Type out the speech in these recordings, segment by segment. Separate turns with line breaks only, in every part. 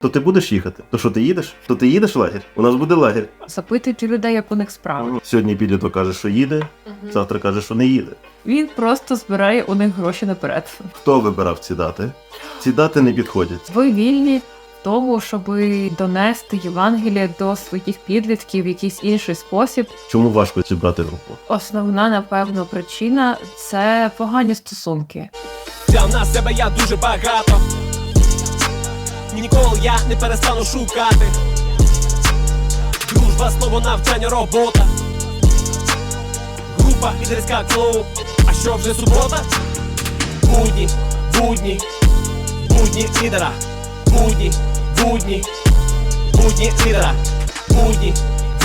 То ти будеш їхати? То що ти їдеш? То ти їдеш в лагерь? У нас буде лагерь.
Запитуйте людей, як у них справи.
Сьогодні підліток каже, що їде, завтра каже, що не їде.
Він просто збирає у них гроші наперед.
Хто вибирав ці дати? Ці дати не підходять.
Ви вільні в тому, щоб донести Євангеліє до своїх підлітків в якийсь інший спосіб.
Чому важко зібрати групу?
Основна, напевно, причина це погані стосунки.
Взяв на себе я дуже багато. Ніколи я не перестану шукати. Дружба, слово, навчання, робота. Група лідерська клуб. А що вже субота? Будні, будні, будні лідера. Будні, будні, будні лідера. Будні,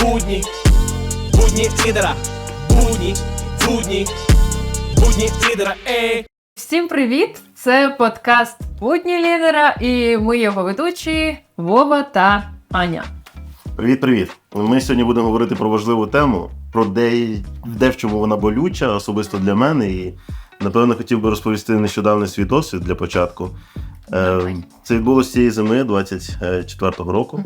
будні, будні лідера. Будні, будні, будні лідера. Ей.
Всім привіт! Це подкаст Будні лідера, і ми його ведучі Вова та Аня.
Привіт, привіт. Ми сьогодні будемо говорити про важливу тему, про де, де в чому вона болюча, особисто для мене. І напевно хотів би розповісти нещодавний свій досвід для початку. Е, Це відбулося цієї зими 24-го року.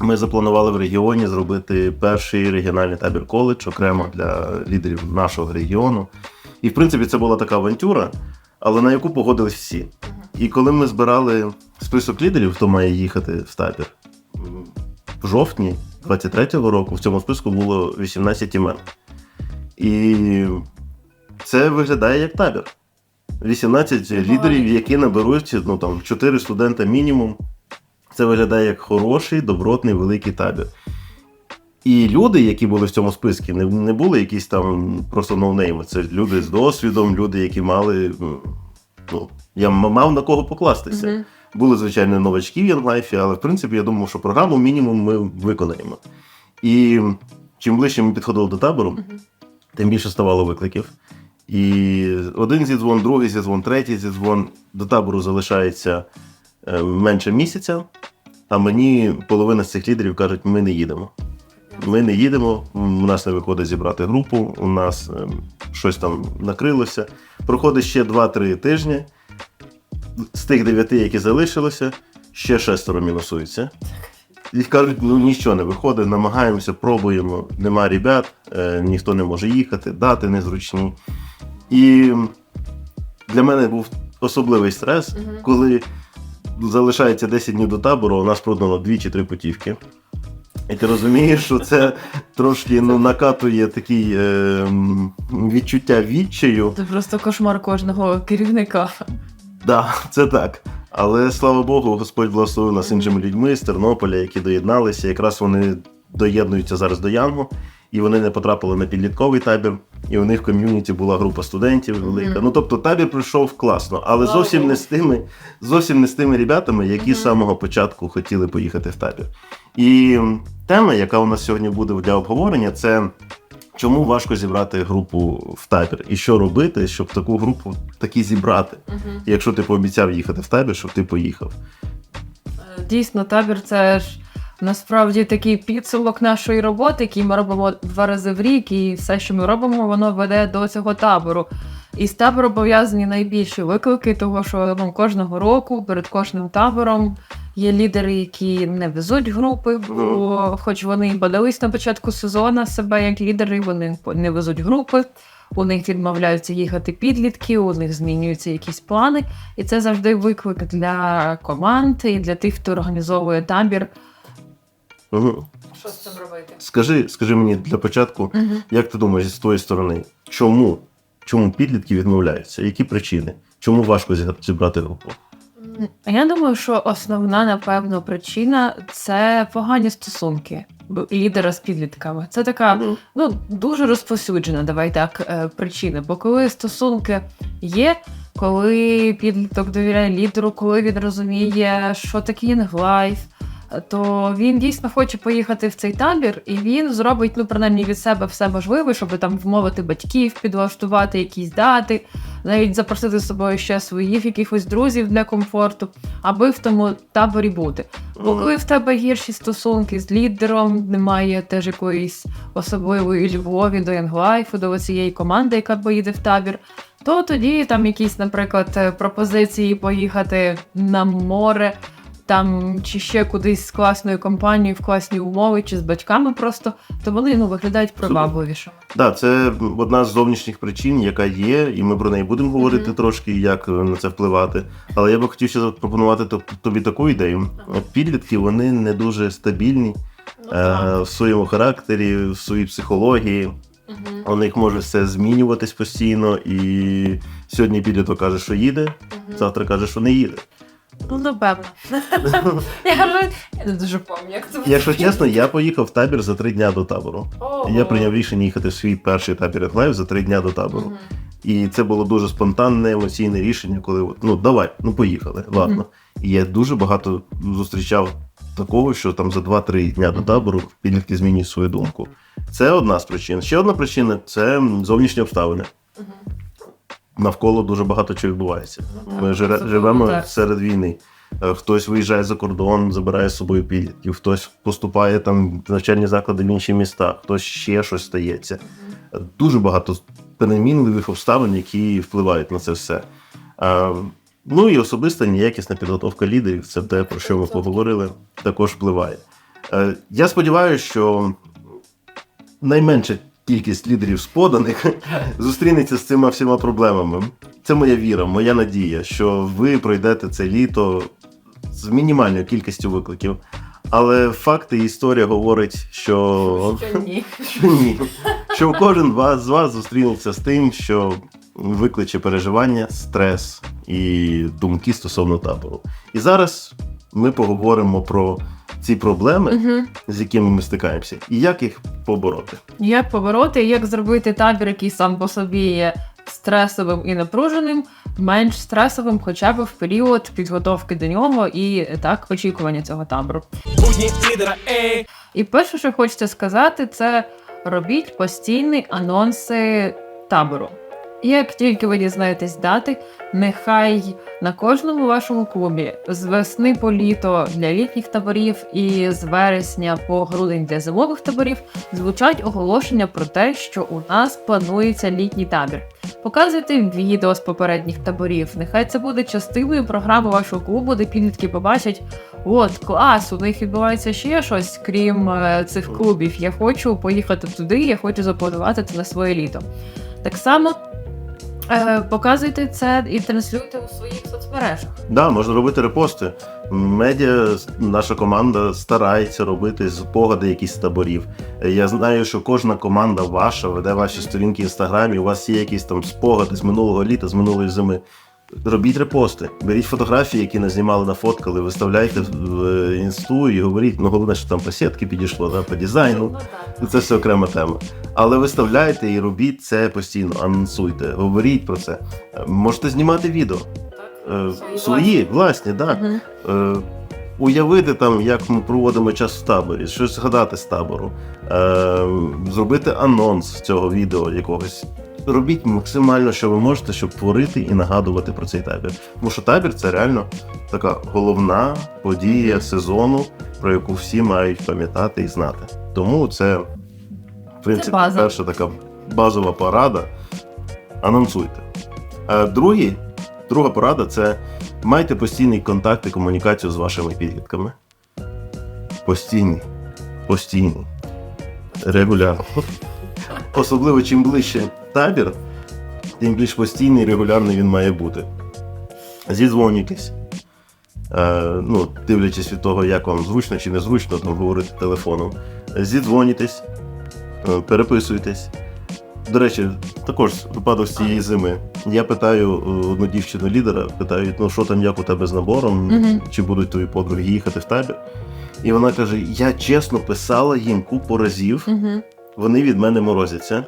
Ми запланували в регіоні зробити перший регіональний табір коледж окремо для лідерів нашого регіону. І в принципі це була така авантюра, але на яку погодились всі. І коли ми збирали список лідерів, хто має їхати в табір, в жовтні 23-го року в цьому списку було 18 імен. І це виглядає як табір. 18 лідерів, які наберуть ну, там, 4 студента мінімум. Це виглядає як хороший, добротний, великий табір. І люди, які були в цьому списку, не, не були якісь там просто ноунейми. Це люди з досвідом, люди, які мали. Ну, я мав на кого покластися.
Мгм.
Були, звичайно, новачки в Янлайфі, але в принципі я думав, що програму мінімум ми виконаємо. І чим ближче ми підходили до табору, тим більше ставало викликів. І один зідзвон, другий зідзвон, третій зідзвон до табору залишається е, менше місяця. А мені половина з цих лідерів кажуть, ми не їдемо. Ми не їдемо, у нас не виходить зібрати групу, у нас ем, щось там накрилося. Проходить ще 2-3 тижні. З тих дев'яти, які залишилося, ще шестеро мінусується. І кажуть, ну нічого не виходить, намагаємося, пробуємо, нема ребят, е, ніхто не може їхати, дати незручні. І для мене був особливий стрес, коли залишається 10 днів до табору, у нас продано 2 чи 3 путівки. І ти розумієш, що це трошки ну, накатує такий е, відчуття відчаю.
Це просто кошмар кожного керівника.
Да, це так. Але слава Богу, Господь благословив нас іншими людьми з Тернополя, які доєдналися. Якраз вони доєднуються зараз до Янгу, і вони не потрапили на підлітковий табір. І у них в ком'юніті була група студентів велика.
Мгм.
Ну тобто табір пройшов класно, але
Слава
зовсім не з тими, зовсім не з тими ребятами, які з
Мгм.
самого початку хотіли поїхати в табір. І тема, яка у нас сьогодні буде для обговорення, це. Чому важко зібрати групу в табір? І що робити, щоб таку групу таки зібрати? якщо ти пообіцяв їхати в табір, щоб ти поїхав.
Дійсно, табір це ж насправді такий підсумок нашої роботи, який ми робимо два рази в рік, і все, що ми робимо, воно веде до цього табору. І з табором пов'язані найбільші виклики, того що ну, кожного року перед кожним табором є лідери, які не везуть групи, бо хоч вони і подались на початку сезону себе як лідери, вони не везуть групи. У них відмовляються їхати підлітки, у них змінюються якісь плани, і це завжди виклик для команд і для тих, хто організовує табір.
Угу.
Що з цим робити?
Скажи, скажи мені для початку,
Угу.
як ти думаєш з твоєї сторони, чому? Чому підлітки відмовляються? Які причини? Чому важко зі- зібрати групу?
Я думаю, що основна, напевно, причина це погані стосунки б- лідера з підлітками. Це така ну дуже розповсюджена, давай так, е, причина. Бо коли стосунки є, коли підліток довіряє лідеру, коли він розуміє, що таке інглайф, то він дійсно хоче поїхати в цей табір, і він зробить ну принаймні від себе все можливе, щоб там вмовити батьків, підлаштувати якісь дати, навіть запросити з собою ще своїх якихось друзів для комфорту, аби в тому таборі бути. Бо коли в тебе гірші стосунки з лідером, немає теж якоїсь особливої любові до Янглайфу, до цієї команди, яка поїде в табір, то тоді там якісь, наприклад, пропозиції поїхати на море. Там чи ще кудись з класною компанією, в класні умови, чи з батьками просто, то вони ну, виглядають привабливішими.
Да, це одна з зовнішніх причин, яка є, і ми про неї будемо говорити
Мгм.
трошки, як на це впливати. Але я би хотів ще запропонувати тобі таку ідею. Підлітки вони не дуже стабільні е, в своєму характері, в своїй психології. У них може все змінюватись постійно, і сьогодні підліток каже, що їде, завтра каже, що не їде.
Ну, напевно. Я не дуже пам'ятаю, як це було.
Якщо чесно, я поїхав в табір за три дня до табору. Я прийняв рішення їхати в свій перший табір At Life за три дня до табору. І це було дуже спонтанне емоційне рішення, коли от, ну давай, ну поїхали, ладно. І я дуже багато зустрічав такого, що там за 2-3 дня до табору підлітки змінюють свою думку. Це одна з причин. Ще одна причина це зовнішні обставини. Навколо дуже багато чого відбувається. Ми жире- живемо серед війни. Е, Хтось виїжджає за кордон, забирає з собою підлітків, хтось поступає там в навчальні заклади в інші міста, хтось ще щось стається. Е, Дуже багато перемінливих обставин, які впливають на це все. Е, Ну і особиста неякісна підготовка лідерів, це те, про що ми поговорили, також впливає. Я сподіваюся, що найменша кількість лідерів з поданих зустрінеться з цими всіма проблемами. Це моя віра, моя надія, що ви пройдете це літо з мінімальною кількістю викликів. Але факти і історія говорить, що,
Що ні.
що ні. Що кожен з вас зустрінеться з тим, що викличе переживання, стрес і думки стосовно табору. І зараз ми поговоримо про ці проблеми,
Мгм.
з якими ми стикаємося, і як їх побороти.
Як побороти, як зробити табір, який сам по собі є стресовим і напруженим, менш стресовим, хоча б в період підготовки до нього і так очікування цього табору. І перше, що хочеться сказати, це робіть постійні анонси табору. Як тільки ви дізнаєтесь дати, нехай на кожному вашому клубі з весни по літо для літніх таборів і з вересня по грудень для зимових таборів звучать оголошення про те, що у нас планується літній табір. Показуйте відео з попередніх таборів. Нехай це буде частиною програми вашого клубу, де підлітки побачать, от клас, у них відбувається ще щось, крім е, цих клубів. Я хочу поїхати туди, я хочу запланувати це на своє літо. Так само е, показуйте це і транслюйте у своїх соцмережах.
Да, можна робити репости. Медіа, наша команда старається робити спогади якісь з таборів. Я знаю, що кожна команда ваша веде ваші сторінки в інстаграмі. У вас є якісь там спогади з минулого літа, з минулої зими. Робіть репости, беріть фотографії, які нас знімали, нафоткали, виставляйте в інсту і говоріть. Ну головне, що там по сітки підійшло, да, по дизайну. Ну, Це все окрема тема. Але виставляйте і робіть це постійно, анонсуйте, говоріть про це. Можете знімати відео. Е, Свої, власні, так.
Мгм.
Е, уявити там, як ми проводимо час в таборі, щось згадати з табору, е, зробити анонс цього відео якогось. Робіть максимально, що ви можете, щоб творити і нагадувати про цей табір. Тому що табір це реально така головна подія сезону, про яку всі мають пам'ятати і знати. Тому це, в принципі,
база.
перша така базова порада. Анонсуйте. Е, другий, друга порада це майте постійний контакт і комунікацію з вашими підлітками. Постійний. Постійний. Регулярно. Особливо чим ближче табір, тим більш постійний і регулярний він має бути. Зідзвонюйтесь. Е, ну, дивлячись від того, як вам зручно чи незручно там говорити телефоном. Зідзвонюйтесь, е, переписуйтесь. До речі, також випадок з цієї зими. Я питаю одну дівчину лідера, питаю, ну що там, як у тебе з набором, чи будуть твої подруги їхати в табір. І вона каже: Я чесно писала їм купу разів. Вони від мене морозяться.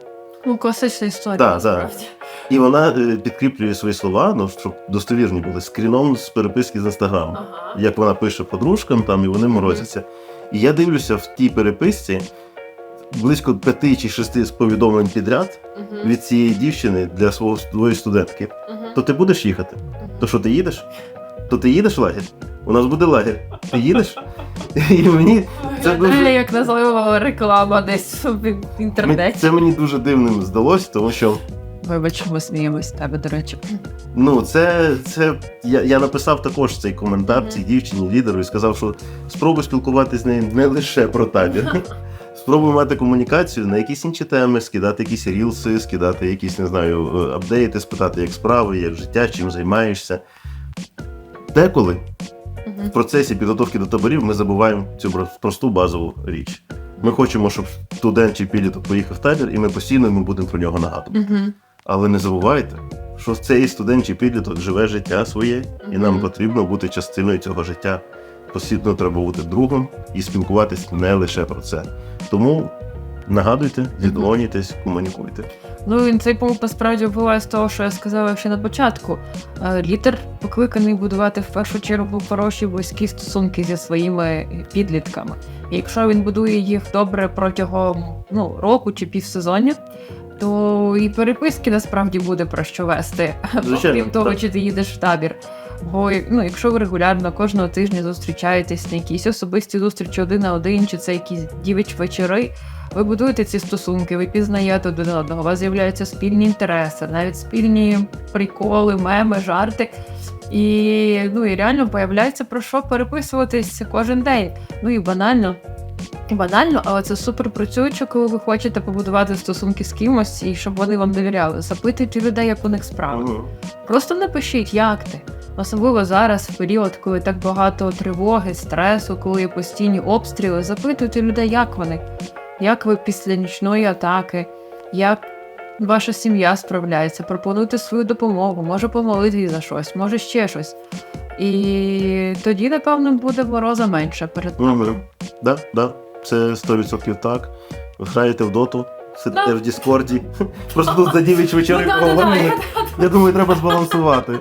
Ну, класична історія.
Да.
насправді.
І вона е, підкріплює свої слова, ну щоб достовірні були скріном з переписки з інстаграму.
Ага.
Як вона пише подружкам там, і вони морозяться. І я дивлюся в тій переписці близько п'яти чи шести повідомлень підряд від цієї дівчини для свого своєї студентки. То ти будеш їхати? То що ти їдеш? То ти їдеш в лагерь? У нас буде лагерь. Ти їдеш? І мені це дуже
як назлива реклама десь в інтернеті.
Це мені дуже дивним здалося, тому що
Вибач, ми сміємось з тебе, до речі.
Ну, це, це я, я написав також цей коментар цій дівчині, лідеру, і сказав, що спробуй спілкуватися з нею не лише про табір. Спробуй мати комунікацію на якісь інші теми, скидати якісь рілси, скидати якісь, не знаю, е, апдейти, спитати, як справи, як життя, чим займаєшся. Деколи в процесі підготовки до таборів ми забуваємо цю про- просту базову річ. Ми хочемо, щоб студент чи підліток поїхав в табір, і ми постійно йому будемо про нього нагадувати. Але не забувайте, що цей студент чи підліток живе життя своє, і нам потрібно бути частиною цього життя. Постійно треба бути другом і спілкуватись не лише про це. Тому нагадуйте, відлонюйтесь, комунікуйте.
Ну цей пункт насправді впливає з того, що я сказала ще на початку. Е, Лідер покликаний будувати в першу чергу хороші близькі стосунки зі своїми підлітками. І якщо він будує їх добре протягом ну, року чи півсезоння, то і переписки насправді буде про що вести,
Звичайно,
крім того, чи ти їдеш в табір. Бо ну, якщо ви регулярно кожного тижня зустрічаєтесь на якісь особисті зустрічі один на один, чи це якісь дівич вечори, ви будуєте ці стосунки, ви пізнаєте один одного, у вас з'являються спільні інтереси, навіть спільні приколи, меми, жарти. І, ну, і реально появляється про що переписуватись кожен день. Ну і банально. Банально, але це супер працююче, коли ви хочете побудувати стосунки з кимось і щоб вони вам довіряли. Запитуйте людей, як у них справи. Просто напишіть, як ти. Особливо зараз, в період, коли так багато тривоги, стресу, коли є постійні обстріли, запитуйте людей, як вони, як ви після нічної атаки, як ваша сім'я справляється, пропонуйте свою допомогу, може помолитись за щось, може ще щось. І тоді, напевно, буде мороза менше перед вами.
Да, да, це 100% так. Граєте в доту, сидите в Діскорді. Просто тут за дівич вечори поговорили. Я думаю, треба збалансувати.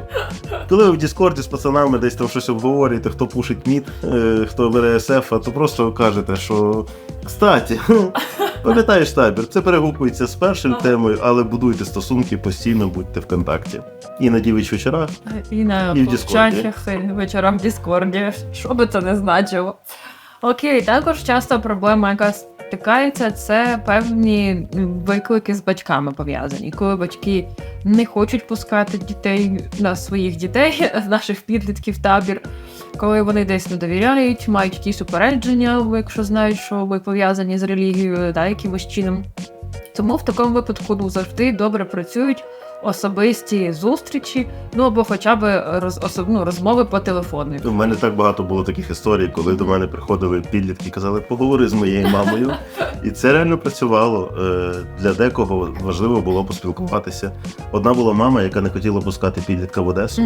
Коли ви в Діскорді з пацанами десь там щось обговорюєте, хто пушить мід, е, хто бере СФ, то просто кажете, що кстати, пам'ятаєш табір, це перегукується з першим темою, але будуйте стосунки, постійно будьте в контакті. І на дівич вечорах.
І на
І в Діскорді.
вечорам в Діскорді, що би це не значило. Окей, також часто проблема, яка стикається, це певні виклики з батьками пов'язані. Коли батьки не хочуть пускати дітей на своїх дітей, наших підлітків табір, коли вони десь не довіряють, мають якісь упередження, якщо знають, що ви пов'язані з релігією, да, якимось чином. Тому в такому випадку ну, завжди добре працюють особисті зустрічі, ну або хоча б роз, особ, ну, розмови по телефону.
У мене так багато було таких історій, коли до мене приходили підлітки і казали, поговори з моєю мамою. І це реально працювало. Е, Для декого важливо було поспілкуватися. Одна була мама, яка не хотіла пускати підлітка в Одесу,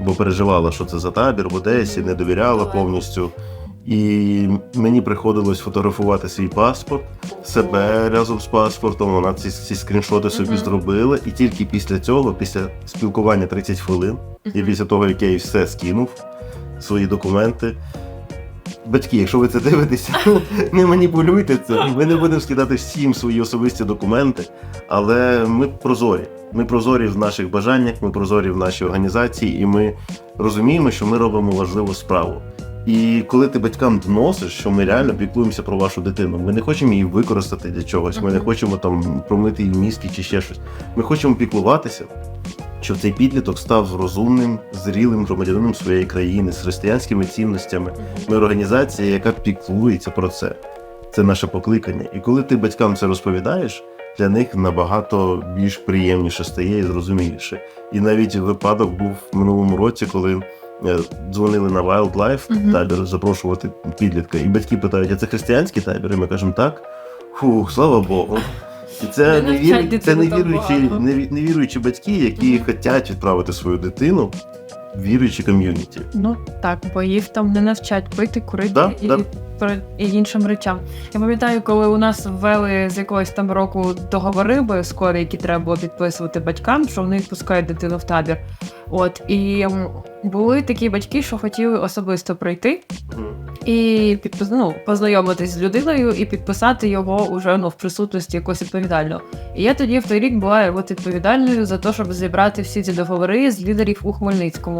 бо переживала, що це за табір в Одесі, не довіряла повністю. І мені приходилось фотографувати свій паспорт, себе разом з паспортом. Вона ці, ці скріншоти собі зробила. І тільки після цього, після спілкування 30 хвилин, і після того, як я їй все скинув, свої документи. Батьки, якщо ви це дивитеся, не маніпулюйте це. Ми не будемо скидати всім свої особисті документи, але ми прозорі. Ми прозорі в наших бажаннях, ми прозорі в нашій організації, і ми розуміємо, що ми робимо важливу справу. І коли ти батькам доносиш, що ми реально піклуємося про вашу дитину, ми не хочемо її використати для чогось, ми не хочемо там промити її мізки чи ще щось. Ми хочемо піклуватися, щоб цей підліток став розумним, зрілим громадянином своєї країни з християнськими цінностями. Ми організація, яка піклується про це. Це наше покликання. І коли ти батькам це розповідаєш, для них набагато більш приємніше стає і зрозуміліше. І навіть випадок був в минулому році, коли дзвонили на Wildlife
Мгм.
табір запрошувати підлітка, і батьки питають: а це християнський табір? І ми кажемо так. Фух, слава Богу. І це, невіруючі, невіруючі батьки, які хочуть відправити свою дитину віруючі ком'юніті.
Ну так, бо їх там не навчать пити, курити
Да,
і,
да.
про- і іншим речам. Я пам'ятаю, коли у нас ввели з якогось там року договори обов'язкові, які треба було підписувати батькам, що вони відпускають дитину в табір. От і були такі батьки, що хотіли особисто прийти і підпис... ну, познайомитись з людиною і підписати його уже ну, в присутності якогось відповідального. І я тоді в той рік була відповідальною за те, щоб зібрати всі ці договори з лідерів у Хмельницькому.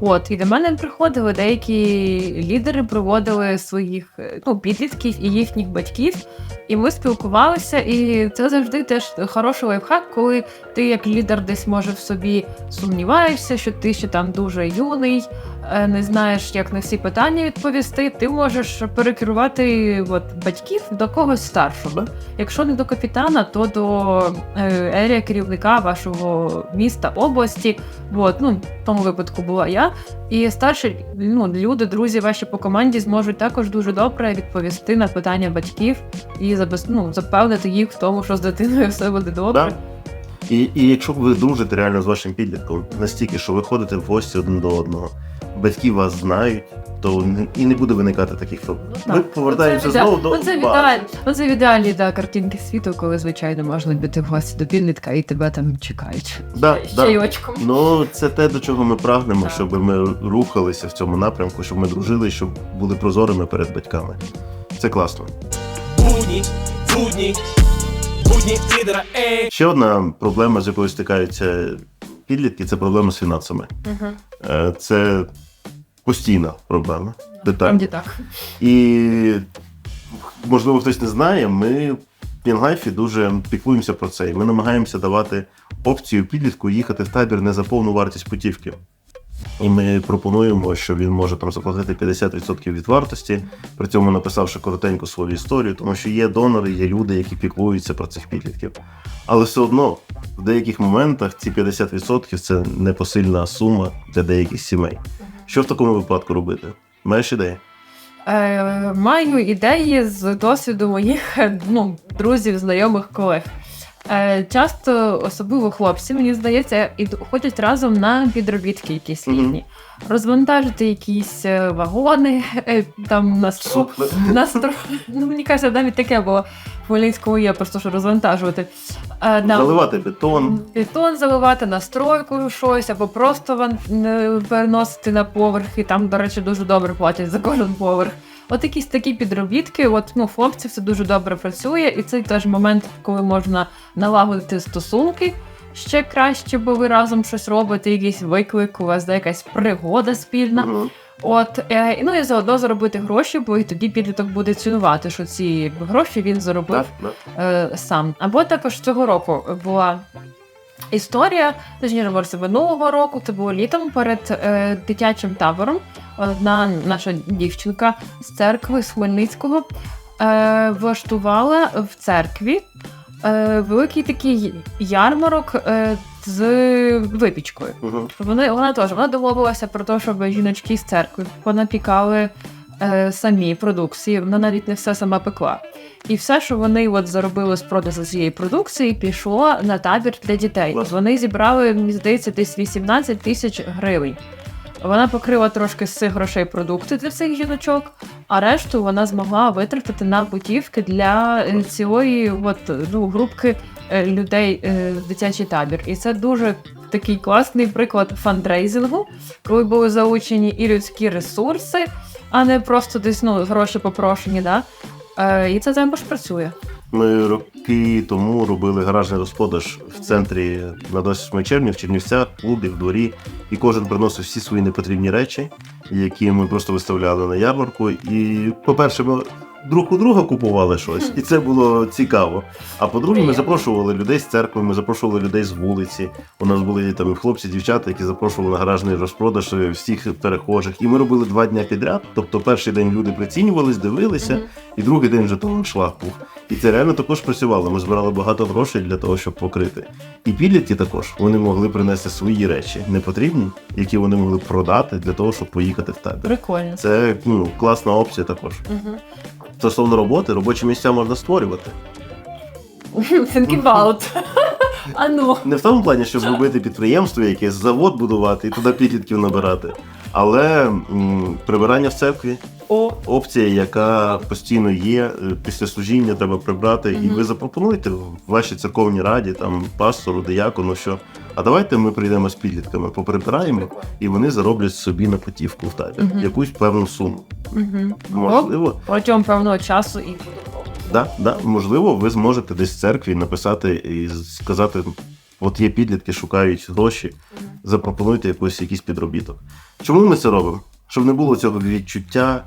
От і до мене приходили деякі лідери, приводили своїх е, ну, підлітків і їхніх батьків. І ми спілкувалися, і це завжди теж хороший лайфхак, коли ти як лідер десь може в собі сумніваєшся, що ти ще там дуже юний, е, не знаєш, як на всі питання відповісти. Ти можеш перекерувати от, батьків до когось старшого. Якщо не до капітана, то до е, ерія керівника вашого міста, області. От, ну, в тому випадку була я. І старші ну, люди, друзі ваші по команді зможуть також дуже добре відповісти на питання батьків і ну, запевнити їх в тому, що з дитиною все буде добре.
Да? І, і якщо ви дружите реально з вашим підлітком, настільки, що ви ходите в гості один до одного, батьки вас знають, то не, і не буде виникати таких проблем.
Ну,
Ми повертаємося
Оце
знову
відеа-
до
Оце
бази.
відеаль... Оце відеальні да, картинки світу, коли, звичайно, можна піти в гості до підлітка і тебе там чекають.
Да,
Ще
да.
й очком.
Ну, це те, до чого ми прагнемо,
Так.
щоб ми рухалися в цьому напрямку, щоб ми дружили, щоб були прозорими перед батьками. Це класно.
будні, будні, будні лідера, ей.
Ще одна проблема, з якою стикаються підлітки, це проблема з фінансами.
Угу.
Е, Це постійна проблема. Деталь.
Так.
І можливо, хтось не знає, ми в Пінгайфі дуже піклуємося про це. І ми намагаємося давати опцію підлітку їхати в табір не за повну вартість путівки. І ми пропонуємо, що він може там заплатити 50% від вартості, при цьому написавши коротеньку свою історію, тому що є донори, є люди, які піклуються про цих підлітків. Але все одно в деяких моментах ці 50% це непосильна сума для деяких сімей. Що в такому випадку робити? Маєш ідеї?
Е, маю ідеї з досвіду моїх ну, друзів, знайомих, колег. Е, часто, особливо хлопці, мені здається, ід- ходять разом на підробітки якісь літні. Розвантажити якісь е, вагони, е, там на стру... на стру... Ну, мені кажеться, навіть таке, бо в Волинському є просто що розвантажувати. На-
Заливати бетон.
Бетон заливати на стройку щось, або просто ван- переносити на поверх, і там, до речі, дуже добре платять за кожен поверх. От якісь такі підробітки, от ну, хлопців це дуже добре працює, і це теж момент, коли можна налагодити стосунки ще краще, бо ви разом щось робите, якийсь виклик, у вас де якась пригода спільна.
Мгм.
От, е, ну і заодно заробити гроші, бо і тоді підліток буде цінувати, що ці гроші він заробив
Так, так.
е, сам. Або також цього року була історія, точніше говориться, минулого року, це було літом перед е, дитячим табором. Одна наша дівчинка з церкви з Хмельницького е, влаштувала в церкві е, великий такий ярмарок е, з випічкою.
Мгм.
Вони вона теж вона домовилася про те, щоб жіночки з церкви понапікали е, самі продукції. Вона навіть не все сама пекла. І все, що вони от заробили з продажу цієї продукції, пішло на табір для дітей. Вони зібрали, мені здається, десь 18 тисяч гривень. Вона покрила трошки з цих грошей продукти для цих жіночок, а решту вона змогла витратити на путівки для е, цілої от, ну, групки е, людей е, в дитячий табір. І це дуже такий класний приклад фандрейзингу, коли були залучені і людські ресурси, а не просто десь ну, гроші попрошені. Да? Е, і це також працює.
Ми роки тому робили гаражний розпродаж в центрі на 28 червня, в Чернівцях, клубі, в дворі. І кожен приносив всі свої непотрібні речі, які ми просто виставляли на ярмарку. І, по-перше, ми друг у друга купували щось, і це було цікаво. А по-друге, ми запрошували людей з церкви, ми запрошували людей з вулиці. У нас були там і хлопці, дівчата, які запрошували на гаражний розпродаж всіх перехожих. І ми робили два дня підряд. Тобто, перший день люди прицінювались, дивилися, і другий день вже то шлах був. І це реально також працювало. Ми збирали багато грошей для того, щоб покрити. І підлітки також вони могли принести свої речі непотрібні, які вони могли продати для того, щоб поїхати в табір.
Прикольно.
Це ну, класна опція також.
Угу.
Стосовно роботи, робочі місця можна створювати.
Think about. А ну.
Не в тому плані, щоб робити підприємство, якесь завод будувати і туди підлітків набирати. Але прибирання в церкві
О,
опція, яка постійно є. е, Після служіння треба прибрати, і ви запропонуєте в вашій церковній раді, там пастору, диякону, що а давайте ми прийдемо з підлітками, поприбираємо, і вони зароблять собі на путівку в табір
Мгм.
якусь певну суму.
угу.
Можливо,
Протягом певного часу і
да, да, можливо, ви зможете десь в церкві написати і сказати. От є підлітки, шукають гроші, запропонуйте якийсь, якийсь підробіток. Чому ми це робимо? Щоб не було цього відчуття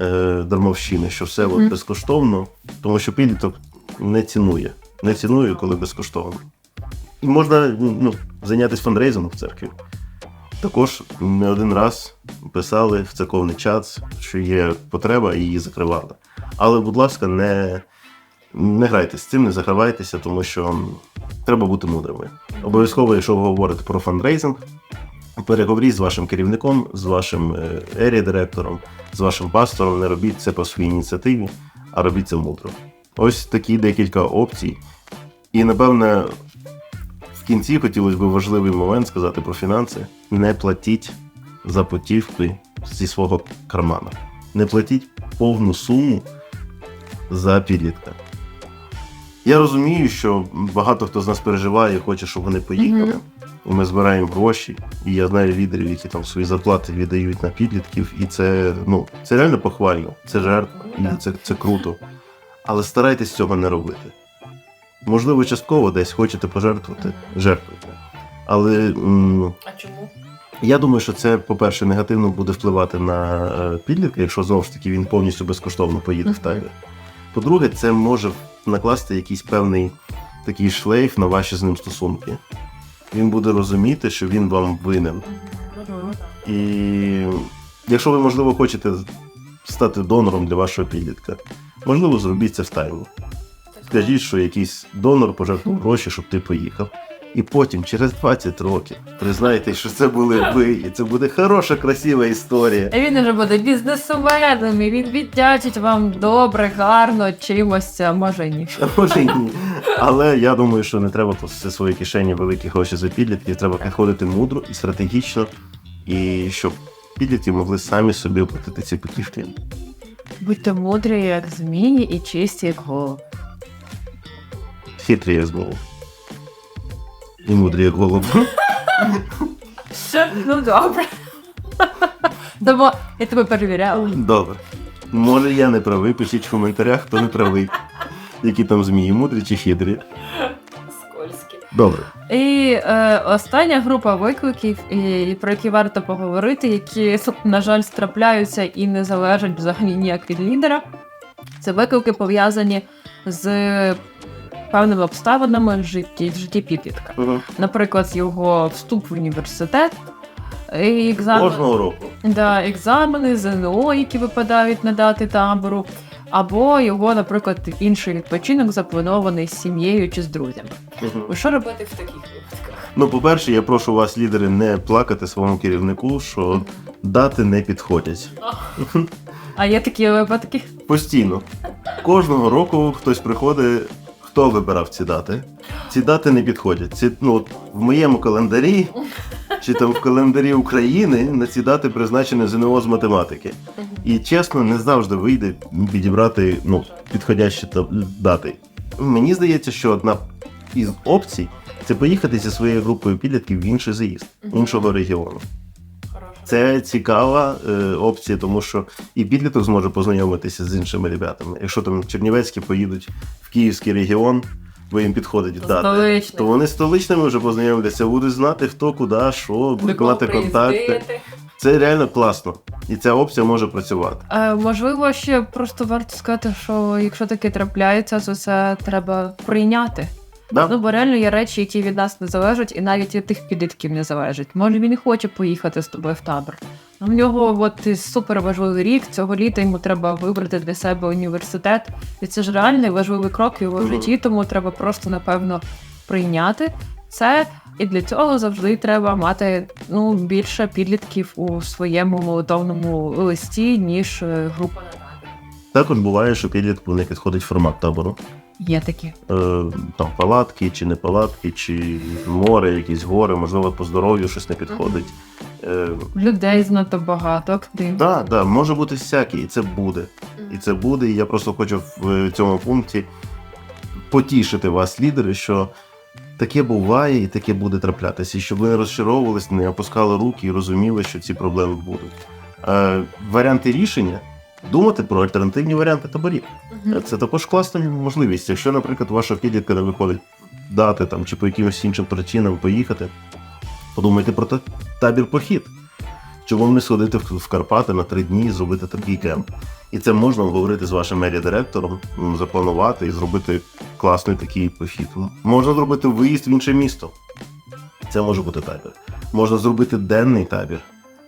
е, дармовщини, що все от безкоштовно, тому що підліток не цінує. Не цінує, коли безкоштовно. І можна ну, зайнятися фандрейзингом в церкві. Також не один раз писали в церковний чат, що є потреба і її закривали. Але, будь ласка, не, не грайте з цим, не закривайтеся, тому що треба бути мудрими. Обов'язково, якщо ви говорите про фандрейзинг, переговоріть з вашим керівником, з вашим е, ерія-директором, з вашим пастором. Не робіть це по своїй ініціативі, а робіть це мудро. Ось такі декілька опцій. І напевне, в кінці хотілося б важливий момент сказати про фінанси: не платіть за путівки зі свого кармана. Не платіть повну суму за підлітка. Я розумію, що багато хто з нас переживає і хоче, щоб вони поїхали.
Мгм.
Ми збираємо гроші, і я знаю лідерів, які там свої зарплати віддають на підлітків, і це ну це реально похвально, це жертва, і це, це круто. Але старайтесь цього не робити. Можливо, частково десь хочете пожертвувати, жертвуйте. Але м,
А чому?
я думаю, що це, по-перше, негативно буде впливати на е, підлітка, якщо знову ж таки він повністю безкоштовно поїде в
Мгм.
По-друге, це може накласти якийсь певний такий шлейф на ваші з ним стосунки. Він буде розуміти, що він вам винен. І якщо ви, можливо, хочете стати донором для вашого підлітка, можливо, зробіть це в тайні. Скажіть, що якийсь донор пожертвував гроші, щоб ти поїхав. І потім, через 20 років, признайте, що це були ви, і це буде хороша, красива історія.
А він вже буде бізнесменом, і він віддячить вам добре, гарно, чимось, може і ні.
А може і ні. Але я думаю, що не треба платити свої кишені великі гроші за підлітків. Треба підходити мудро і стратегічно, і щоб підлітки могли самі собі оплатити ці путівки.
Будьте мудрі, як змії, і чисті, як голуб.
Хитрі як знову. І мудрі як голуб.
Що? Ну добре. Тому я тебе перевіряла.
Добре. Може, я не правий, пишіть в коментарях, хто не правий. Які там змії, мудрі чи хитрі.
Скользькі.
Добре.
І е, остання група викликів, і, про які варто поговорити, які, на жаль, трапляються і не залежать взагалі ніяк від лідера. Це виклики пов'язані з певними обставинами в житті, в житті підлітка. Наприклад, його вступ в університет, і екзамен,
Кожного року.
да, екзамени, ЗНО, які випадають на дати табору, або його, наприклад, інший відпочинок запланований з сім'єю чи з друзями. Що робити в таких випадках?
Ну, по-перше, я прошу вас, лідери, не плакати своєму керівнику, що дати не підходять.
А є такі випадки?
Постійно. Кожного року хтось приходить, хто вибирав ці дати. Ці дати не підходять. Ці, ну, от в моєму календарі, чи там в календарі України на ці дати призначене ЗНО з математики. І чесно, не завжди вийде підібрати ну, підходящі дати. Мені здається, що одна із опцій це поїхати зі своєю групою підлітків в інший заїзд, іншого регіону. Це цікава е, опція, тому що і підліток зможе познайомитися з іншими ребятами. Якщо там чернівецькі поїдуть в Київський регіон, бо їм підходить дати,
Столичний.
то вони з столичними вже познайомляться, будуть знати хто, куди, що, мати контакти. Це реально класно, і ця опція може працювати.
Е, можливо, ще просто варто сказати, що якщо таке трапляється, то це треба прийняти.
Да?
Ну, бо реально є речі, які від нас не залежать, і навіть від тих підлітків не залежать. Може, він і хоче поїхати з тобою в табор. А в нього от супер важливий рік. Цього літа йому треба вибрати для себе університет. І це ж реальний важливий крок в його
Мгм.
житті, тому треба просто напевно прийняти це. І для цього завжди треба мати ну більше підлітків у своєму молитовному листі, ніж е, група на табір.
Також буває, що підлітку не підходить формат табору.
Є такі.
Е, там палатки, чи не палатки, чи море, якісь гори, можливо, по здоров'ю щось не підходить. Е,
Людей знато багато, актив.
Так, да, може бути всяке, і це буде. І це буде. І я просто хочу в цьому пункті потішити вас, лідери, що таке буває і таке буде траплятися. І щоб ви не розчаровувались, не опускали руки і розуміли, що ці проблеми будуть. Е, варіанти рішення думати про альтернативні варіанти таборів. Це також класна можливість. Якщо, наприклад, ваша підлітка не виходить дати там чи по якимось іншим причинам поїхати, подумайте про табір похід. Чому не сходити в, Карпати на три дні і зробити такий кемп? І це можна обговорити з вашим медіа-директором, запланувати і зробити класний такий похід. Можна зробити виїзд в інше місто. Це може бути табір. Можна зробити денний табір,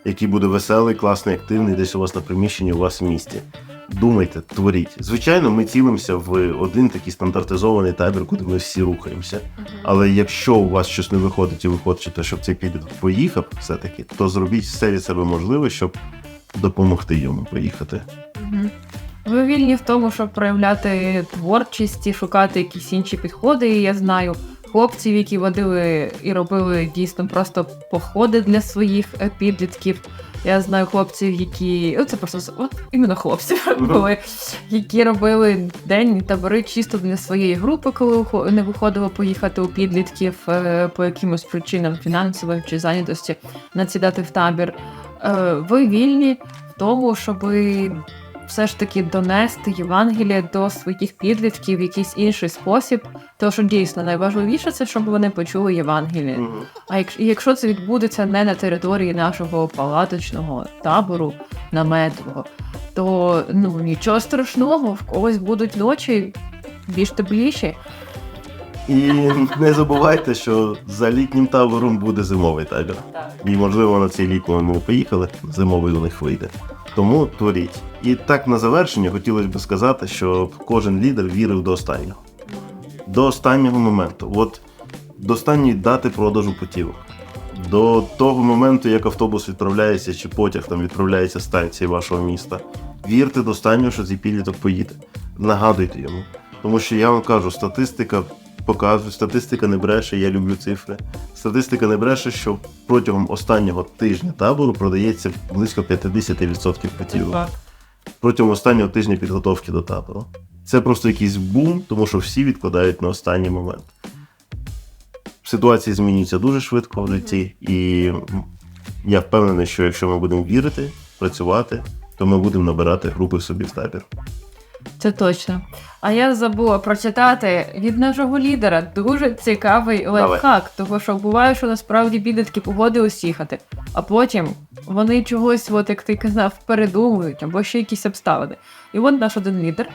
який буде веселий, класний, активний, десь у вас на приміщенні, у вас в місті. Думайте, творіть. Звичайно, ми цілимося в один такий стандартизований табір, куди ми всі рухаємося. Але якщо у вас щось не виходить і ви хочете, щоб цей підліток поїхав, все-таки, то зробіть все від себе можливе, щоб допомогти йому поїхати.
Ви вільні в тому, щоб проявляти творчість і шукати якісь інші підходи. Я знаю хлопців, які водили і робили дійсно просто походи для своїх е, підлітків. Я знаю хлопців, які ну, це просто от іменно хлопців були, які робили денні табори чисто для своєї групи, коли не виходило поїхати у підлітків е, по якимось причинам фінансовим чи зайнятості насідати в табір. Е, Ви вільні в тому, щоби все ж таки донести Євангеліє до своїх підлітків в якийсь інший спосіб. Тому що дійсно найважливіше це, щоб вони почули Євангеліє. А якщо, якщо це відбудеться не на території нашого палаточного табору наметового, то ну нічого страшного, в когось будуть ночі більш тепліші.
І не забувайте, що за літнім табором буде зимовий табір. І можливо на цей літ, ми поїхали, зимовий у них вийде. Тому творіть. І так на завершення хотілося б сказати, щоб кожен лідер вірив до останнього. До останнього моменту. От до останньої дати продажу путівок. До того моменту, як автобус відправляється чи потяг там відправляється з станції вашого міста. Вірте до останнього, що цей підліток поїде. Нагадуйте йому. Тому що я вам кажу, статистика показує, статистика не бреше, я люблю цифри. Статистика не бреше, що протягом останнього тижня табору продається близько 50% путівок. Протягом останнього тижня підготовки до табору. Це просто якийсь бум, тому що всі відкладають на останній момент. Ситуація змінюється дуже швидко в житті, і я впевнений, що якщо ми будемо вірити, працювати, то ми будемо набирати групи собі в табір.
Це точно. А я забула прочитати від нашого лідера дуже цікавий лайфхак, тому що буває, що насправді підлітки погодились їхати, а потім вони чогось, от як ти казав, передумують або ще якісь обставини. І от наш один лідер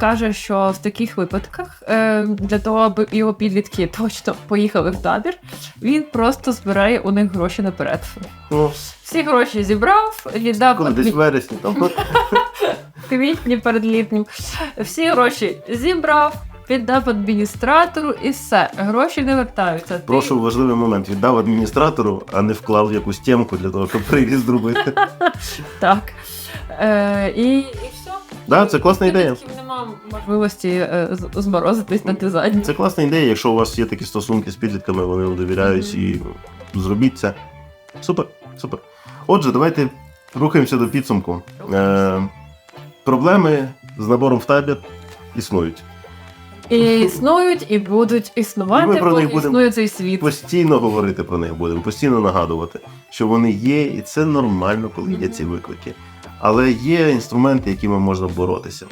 каже, що в таких випадках е, для того, аби його підлітки точно поїхали в табір, він просто збирає у них гроші наперед. Всі гроші зібрав, віддав
десь вересні, там
квітні перед літнім. Всі гроші зібрав, віддав адміністратору і все. Гроші не вертаються. Ти-
прошу важливий момент. Віддав адміністратору, а не вклав якусь темку для того, щоб приїзд зробити.
Так. Е, і.
Да, це класна ідея.
Підлітків Нема можливості е, з- зморозитись на ти задні.
Це класна ідея. Якщо у вас є такі стосунки з підлітками, вони вам довіряють і зробіть це. Супер, супер. Отже, давайте рухаємося до підсумку. Е, проблеми з набором в табір існують.
І існують, і будуть існувати,
І ми про
бо
них будемо
існує цей світ.
Постійно говорити про них будемо, постійно нагадувати, що вони є, і це нормально, коли є ці виклики. Але є інструменти, якими можна боротися.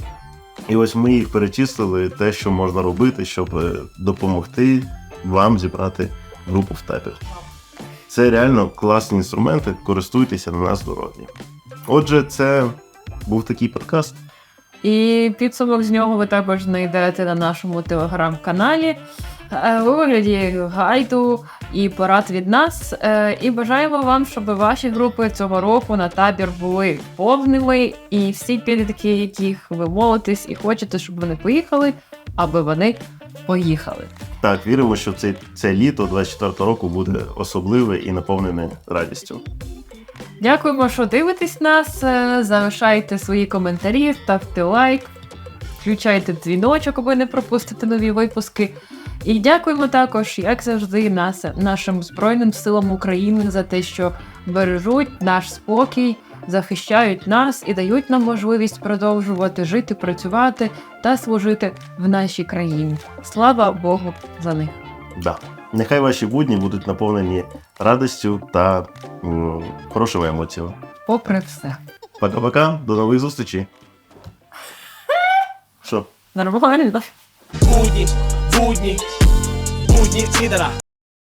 І ось ми їх перечислили, те, що можна робити, щоб е, допомогти вам зібрати групу в табір. Це реально класні інструменти, користуйтеся на нас здоров'я. Отже, це був такий подкаст.
І підсумок з нього ви також знайдете на нашому телеграм-каналі у вигляді гайду і порад від нас. Е, І бажаємо вам, щоб ваші групи цього року на табір були повними, і всі підлітки, яких ви молитесь і хочете, щоб вони поїхали, аби вони поїхали.
Так, віримо, що це, це літо 24 року буде особливе і наповнене радістю.
Дякуємо, що дивитесь нас. е, Залишайте свої коментарі, ставте лайк, включайте дзвіночок, аби не пропустити нові випуски. І дякуємо також, як завжди, нас, нашим Збройним силам України за те, що бережуть наш спокій, захищають нас і дають нам можливість продовжувати жити, працювати та служити в нашій країні. Слава Богу за них!
Да. Нехай ваші будні будуть наповнені радістю та м, хорошими емоціями.
Попри все.
Пока-пока, до нових зустрічей. Що?
Нормально.
Будні, будні, будні ідера